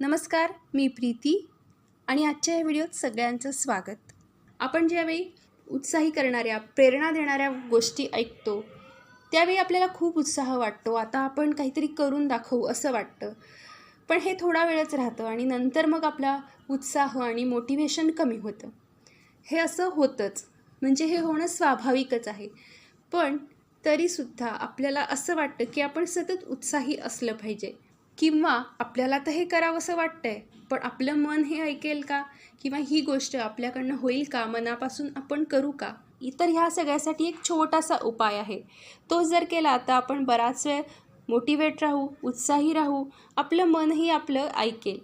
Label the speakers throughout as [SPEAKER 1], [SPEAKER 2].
[SPEAKER 1] नमस्कार मी प्रीती आणि आजच्या या व्हिडिओत सगळ्यांचं स्वागत. आपण ज्यावेळी उत्साही करणाऱ्या प्रेरणा देणाऱ्या गोष्टी ऐकतो त्यावेळी आपल्याला खूप उत्साह वाटतो आता आपण काहीतरी करून दाखवू असं वाटतं. पण हे थोडा वेळच राहतं आणि नंतर मग आपला उत्साह आणि मोटिवेशन कमी होतं. हे असं होतंच म्हणजे हे होणं स्वाभाविकच आहे. पण तरीसुद्धा आपल्याला असं वाटतं की आपण सतत उत्साही असलं पाहिजे. किंवा आपल्याला तर हे करावंसं वाटतंय पण आपलं मन हे ऐकेल का? किंवा ही गोष्ट आपल्याकडनं होईल का? मनापासून आपण करू का? इतर ह्या सगळ्यासाठी एक छोटासा उपाय आहे. तो जर केला तर आपण बराच वेळ मोटिवेट राहू उत्साही राहू आपलं मनही आपलं ऐकेल.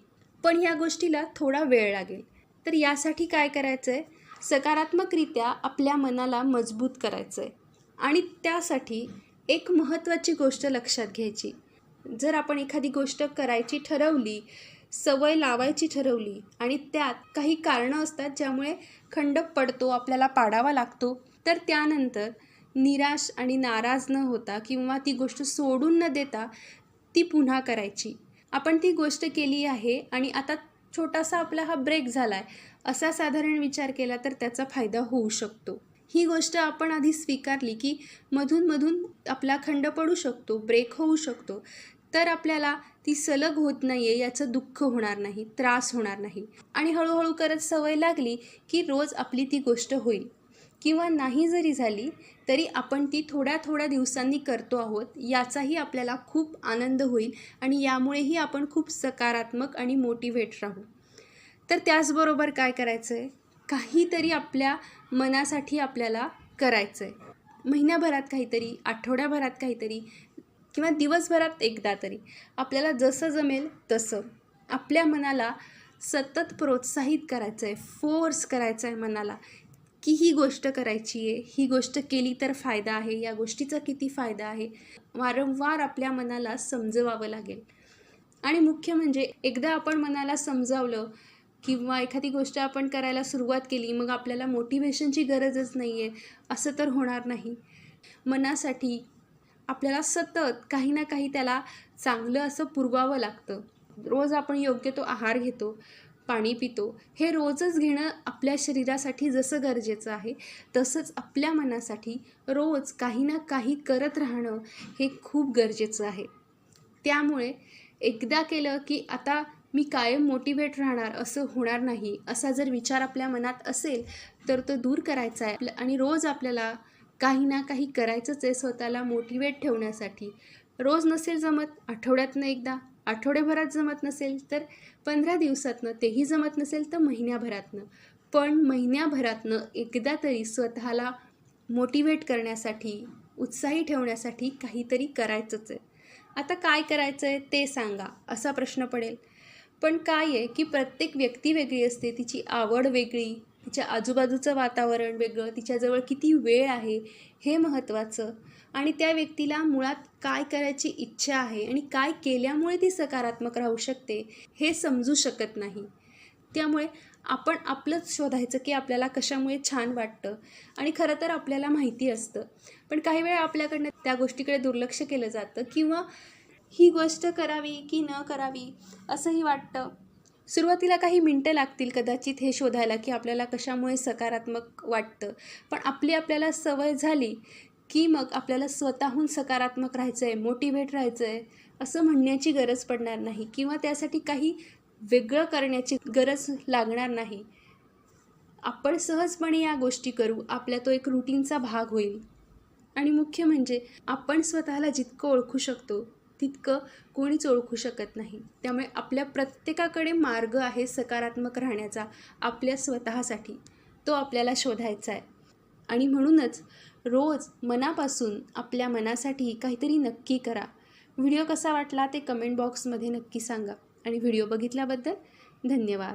[SPEAKER 1] पण ह्या गोष्टीला थोडा वेळ लागेल. तर यासाठी काय करायचं आहे सकारात्मकरित्या आपल्या मनाला मजबूत करायचं आहे आणि त्यासाठी एक महत्त्वाची गोष्ट लक्षात घ्यायची. जर आपण एखादी गोष्ट करायची ठरवली सवय लावायची ठरवली आणि त्यात काही कारणं असतात ज्यामुळे खंड पडतो आपल्याला पाडावा लागतो तर त्यानंतर निराश आणि नाराज न होता किंवा ती गोष्ट सोडून न देता ती पुन्हा करायची. आपण ती गोष्ट केली आहे आणि आता छोटासा आपला हा ब्रेक झाला आहे असा साधारण विचार केला तर त्याचा फायदा होऊ शकतो. ही गोष्ट आपण आधी स्वीकारली की मधून मधून आपला खंड पडू शकतो ब्रेक होऊ शकतो. तर आपल्याला ती सलग होत नाही आहे याचं दुःख होणार नाही त्रास होणार नाही. आणि हळूहळू करत सवय लागली की रोज आपली ती गोष्ट होईल. किंवा नाही जरी झाली तरी आपण ती थोड्या थोड्या दिवसांनी करतो आहोत याचाही आपल्याला खूप आनंद होईल आणि यामुळेही आपण खूप सकारात्मक आणि मोटिवेट राहू. तर त्याचबरोबर काय करायचं आहे काहीतरी आपल्या मनासाठी आपल्याला करायचं आहे महिन्याभरात काहीतरी आठवड्याभरात काहीतरी किंवा दिवसभरात एकदा तरी. आपल्याला जसं जमेल तसं. आपल्या मनाला सतत प्रोत्साहित करायचं आहे फोर्स करायचं आहे मनाला की ही गोष्ट करायची आहे ही गोष्ट केली तर फायदा आहे या गोष्टीचा किती फायदा आहे वारंवार आपल्या मनाला समजवावं लागेल. आणि मुख्य म्हणजे एकदा आपण मनाला समजावलं किंवा एखादी गोष्ट आपण करायला सुरुवात केली मग आपल्याला मोटिवेशनची गरजच नाही आहे असं तर होणार नाही. मनासाठी आपल्याला सतत काही ना काही त्याला चांगलं असं पुरवावं लागतं. रोज आपण योग्य तो आहार घेतो पाणी पितो हे रोजच घेणं आपल्या शरीरासाठी जसं गरजेचं आहे तसंच आपल्या मनासाठी रोज काही ना काही करत राहणं हे खूप गरजेचं आहे. त्यामुळे एकदा केलं की आता मी कायम मोटिवेट राहणार असं होणार नाही असा जर विचार आपल्या मनात असेल तर तो दूर करायचा आहे. आणि रोज आपल्याला काही ना काही करायचंच आहे स्वतःला मोटिवेट ठेवण्यासाठी. रोज नसेल जमत आठवड्यातनं एकदा आठवड्याभरात जमत नसेल तर पंधरा दिवसातनं तेही जमत नसेल तर महिन्याभरातनं. पण महिन्याभरातनं एकदा तरी स्वतःला मोटिवेट करण्यासाठी उत्साही ठेवण्यासाठी काहीतरी करायचंच आहे. आता काय करायचं आहे ते सांगा असा प्रश्न पडेल. पण काय आहे की प्रत्येक व्यक्ती वेगळी असते तिची आवड वेगळी तिच्या आजूबाजूचं वातावरण वेगळं तिच्याजवळ किती वेळ आहे हे महत्त्वाचं. आणि त्या व्यक्तीला मुळात काय करायची इच्छा आहे आणि काय केल्यामुळे ती सकारात्मक राहू शकते हे समजू शकत नाही. त्यामुळे आपण आपलंच शोधायचं की आपल्याला कशामुळे छान वाटतं. आणि खरं तर आपल्याला माहिती असतं. पण काही वेळा आपल्याकडनं त्या गोष्टीकडे दुर्लक्ष केलं जातं किंवा ही गोष्ट करावी की न करावी असंही वाटतं. सुरुवातीला काही मिनटं लागतील कदाचित हे शोधायला की आपल्याला कशामुळे सकारात्मक वाटतं. पण आपली आपल्याला सवय झाली की मग आपल्याला स्वतःहून सकारात्मक राहायचं आहे मोटिवेट राहायचं आहे असं म्हणण्याची गरज पडणार नाही किंवा त्यासाठी काही वेगळं करण्याची गरज लागणार नाही. आपण सहजपणे या गोष्टी करू आपल्या तो एक रुटीनचा भाग होईल. आणि मुख्य म्हणजे आपण स्वतःला जितकं ओळखू शकतो तितकं कोणीच ओळखू शकत नाही. त्यामुळे आपल्या प्रत्येकाकडे मार्ग आहे सकारात्मक राहण्याचा आपल्या स्वतःसाठी. तो आपल्याला शोधायचा आहे. आणि म्हणूनच रोज मनापासून आपल्या मनासाठी काहीतरी नक्की करा. व्हिडिओ कसा वाटला ते कमेंट बॉक्समध्ये नक्की सांगा. आणि व्हिडिओ बघितल्याबद्दल धन्यवाद.